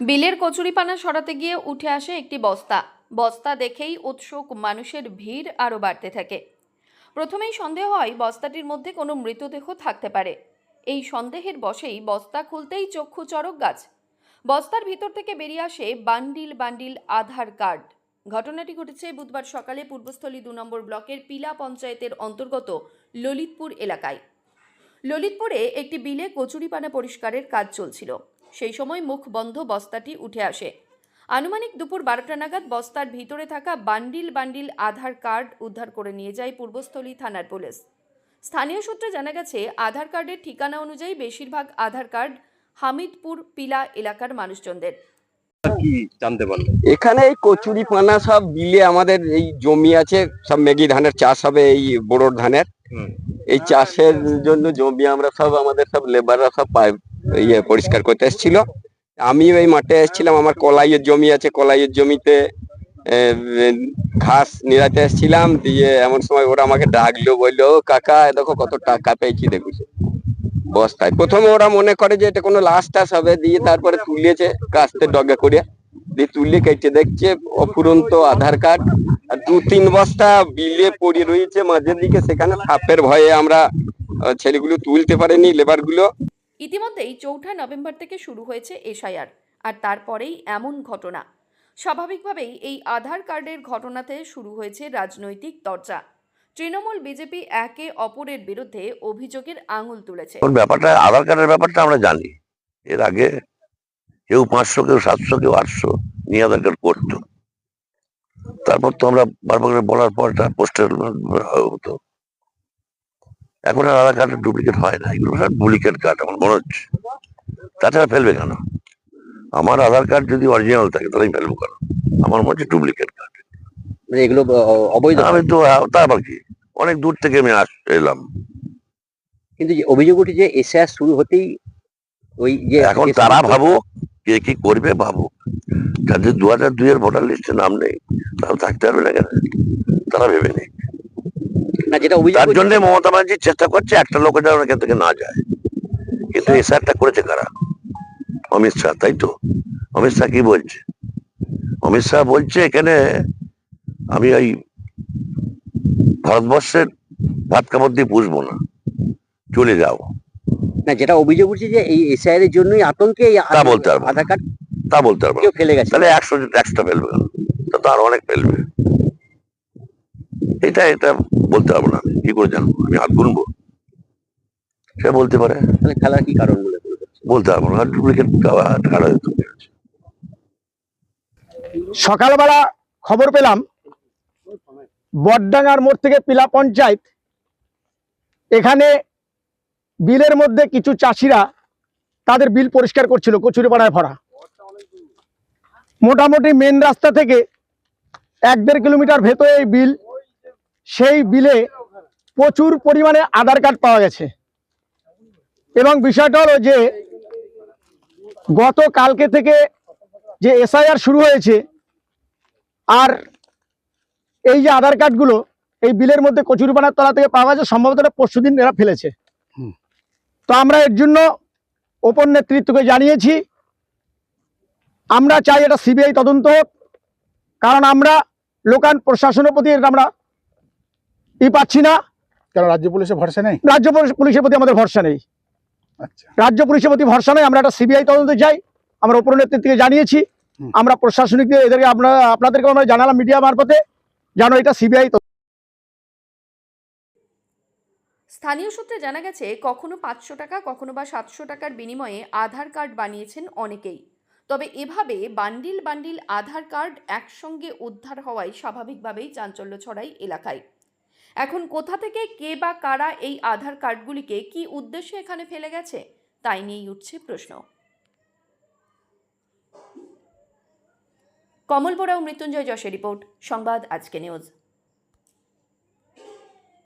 বিলের কচুরিপানা সরাতে গিয়ে উঠে আসে একটি বস্তা। বস্তা দেখেই উৎসুক মানুষের ভিড় আরও বাড়তে থাকে। প্রথমেই সন্দেহ হয় বস্তাটির মধ্যে কোনো মৃতদেহ থাকতে পারে। এই সন্দেহের বশেই বস্তা খুলতেই চক্ষু চরক গাছ। বস্তার ভিতর থেকে বেরিয়ে আসে বান্ডিল বান্ডিল আধার কার্ড। ঘটনাটি ঘটেছে বুধবার সকালে পূর্বস্থলী দু নম্বর ব্লকের পিলা পঞ্চায়েতের অন্তর্গত ললিতপুর এলাকায়। ললিতপুরে একটি বিলে কচুরিপানা পরিষ্কারের কাজ চলছিল। সেই সময় মুখ বন্ধ বস্তাটি উঠে আসে। আনুমানিক দুপুর বারোটা নাগাদ বস্তার ভিতরে থাকা বান্ডিল বান্ডিল আধার কার্ড উদ্ধার করে নিয়ে যায় পূর্বস্থলী থানার পুলিশ। স্থানীয় সূত্রে জানা গেছে আধার কার্ডের ঠিকানা অনুযায়ী বেশিরভাগ আধার কার্ড হামিদপুর পিলা এলাকার মানুষজনদের। কি জানতে পারলেন? এখানে এই কচুরি পানা সব বিলে আমাদের এই জমি আছে সব মেগি ধানের চাষ হবে এই বোরোর ধানের। এই চাষের জন্য জমি আমরা সব আমাদের সব লেবাররা সব ইয়ে পরিষ্কার করতে এসেছিল। আমিও এই মাঠে এসেছিলাম, আমার কলাইয়ের জমি আছে, কলাইয়ের জমিতে ঘাস নিরাতে এসেছিলাম, দিয়ে এমন সময় ওরা আমাকে ডাকলো, বলল কাকা দেখো কত টাকা পেয়েছি দেখুছি বস্তায়। প্রথমে ওরা মনে করে যে এটা কোনো লাশ টাস হবে, দিয়ে তারপরে তুলেছে, কাস্তে ডগে করে, দিয়ে তুলে কেটে দেখছে, অফুরন্ত আধার কার্ড। আর দু তিন বস্তা বিলে পড়ে রয়েছে মাঝের দিকে, সেখানে সাপের ভয়ে আমরা ছেলেগুলো তুলতে পারেনি লেবারগুলো ইতিমধ্যেই চৌঠা নভেম্বর থেকে শুরু হয়েছে এসআইআর, আর তারপরেই এমন ঘটনা। স্বাভাবিকভাবেই এই আধার কার্ডের ঘটনাতে শুরু হয়েছে রাজনৈতিক চর্চা তৃণমূল বিজেপি একে অপরের বিরুদ্ধে অভিযোগের আঙুল তুলেছে। ব্যাপারটা, আধার কার্ডের ব্যাপারটা আমরা জানি। এর আগে কেউ পাঁচশো, কেউ সাতশো, কেউ আটশো নিয়ে আধার কার্ড করতো। তারপর তো আমরা বারবার বলার পর পোস্টার হতো। এখন আর আধার কার্ডের ডুপ্লিকেট হয় না এগুলো সব ডুপ্লিকেট কার্ড আমার মনে হচ্ছে। তাছাড়া ফেলবে কেন? আমার আধার কার্ড যদি অরিজিনাল থাকে তাহলে আমি ফেলব কেন? আমার মনে হচ্ছে ডুপ্লিকেট কার্ড মানে এগুলো অবৈধ আমি তো তা আবার কি? অনেক দূর থেকে আমি আস এলাম। কিন্তু যে অভিযোগ উঠেছে এসআর শুরু হতেই ওই যে এখন তারা ভাবুক কে কি করবে ভাবুক। যাদের দু হাজার দুই এর ভোটার লিস্টে নাম নেই তারা থাকতে পারবে না কেন? তারা ভেবে নেই। না যেটা অভিযোগ তার জন্য মমতা ব্যানার্জি চেষ্টা করছে একটা লোক যেন এখান থেকে না যায়। কিন্তু এসআরটা করেছে কারা? অমিত শাহ তাই তো? অমিত শাহ কি বলছে? অমিত শাহ বলছে এখানে আমি ওই ভারতবর্ষের ভাত কাপড় দিয়ে পুষবো না। চলে যাও না যেটা অভিযোগ উঠছে যে এই এসআইআর এর জন্যই আতঙ্কে তা বলতে পারব। আধার কার্ড তা বলতে পারব ফেলে গেছে। তাহলে একশো একশোটা ফেলবে। তা তো আরও অনেক ফেলবে। এটা এটা বলতে পারব না আমি কি করে জানব? আমি হাত গুনবো সে বলতে পারে। তাহলে ফেলার কি কারণ বলে বলতে পারব না ডুপ্লিকেট দিত সকালবেলা খবর পেলাম বটডাঙ্গার মোড় থেকে পিলা পঞ্চায়েত এখানে বিলের মধ্যে কিছু চাষিরা তাদের বিল পরিষ্কার করছিল কচুরিপাড়ায় ভরা। মোটামুটি মেন রাস্তা থেকে এক দেড় কিলোমিটার ভেতরে এই বিল সেই বিলে প্রচুর পরিমাণে আধার কার্ড পাওয়া গেছে। এবং বিষয়টা হলো যে গত কালকে থেকে যে এসআইআর শুরু হয়েছে আর এই যে আধার কার্ডগুলো এই বিলের মধ্যে কচুরিপানার তলা থেকে পাওয়া গেছে সম্ভবত পরশু দিন এরা ফেলেছে। তো আমরা এর জন্য ওপর নেতৃত্বকে জানিয়েছি আমরা চাই এটা সিবিআই তদন্ত হোক কারণ আমরা লোকাল প্রশাসনের প্রতি এটা আমরা ই পাচ্ছি না। কেন রাজ্য পুলিশের ভরসা নেই? রাজ্য পুলিশ- পুলিশের প্রতি আমাদের ভরসা নেই। আচ্ছা। রাজ্য পুলিশের প্রতি ভরসা নেই আমরা একটা সিবিআই তদন্তে চাই আমরা উপর নেতৃত্বকে জানিয়েছি আমরা প্রশাসনিক এদেরকে আপনারা আপনাদেরকে আমরা জানালাম মিডিয়া মারফতে যেন এটা সিবিআই স্থানীয় সূত্রে জানা গেছে কখনো পাঁচশো টাকা কখনো বা সাতশো টাকার বিনিময়ে আধার কার্ড বানিয়েছেন অনেকেই। তবে এভাবে বান্ডিল বান্ডিল আধার কার্ড একসঙ্গে উদ্ধার হওয়ায় স্বাভাবিকভাবেই চাঞ্চল্য ছড়ায় এলাকায়। এখন কোথা থেকে কে বা কারা এই আধার কার্ডগুলিকে কি উদ্দেশ্যে এখানে ফেলে গেছে, তাই নিয়েই উঠছে প্রশ্ন। কমল বোরা ও মৃত্যুঞ্জয় যশের রিপোর্ট, সংবাদ আজকে নিউজ।